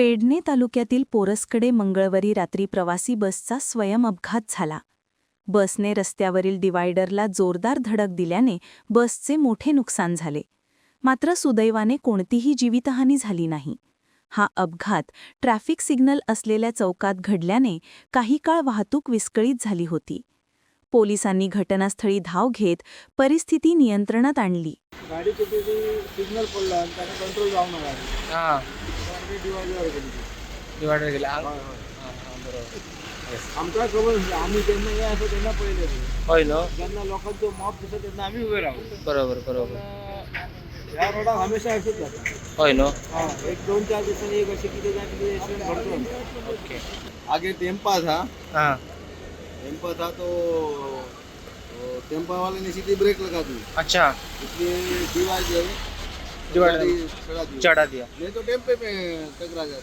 पेडणे तालुक्यातील पोरसकडे मंगळवारी रात्री प्रवासी बसचा स्वयं अपघात झाला. बसने रस्त्यावरील डिवायडरला जोरदार धडक दिल्याने बसचे मोठे नुकसान झाले. मात्र सुदैवाने कोणतीही जीवितहानी झाली नाही. हा अपघात ट्रॅफिक सिग्नल असलेल्या चौकात घडल्याने काही काळ वाहतूक विस्कळीत झाली होती. पोलिसांनी घटनास्थळी धाव घेत परिस्थिती नियंत्रणात आणली. सिग्नल पडला कंट्रोल हां डिवायडर हां. हां बरोबर. आमचा खबर आम्ही त्यांना हे असं त्यांना पहिले होय ना? ज्यांना लोकांचं माप दिसत त्यांना आम्ही उभे राहू. बरोबर बरोबर. पण या रोडात हमेशा असंच जातं होय ना? हा एक दोन चार दिवसांनी एक असे किती जा किती घडतो. ओके आगे टेम्पा था. हां. टेम्पा था तो टेम्पा वाले ने सीधी ब्रेक लगा दी अच्छा. इसलिए गाड़ी चढ़ा दिया. नहीं तो टेम्पे में टकरा जाता।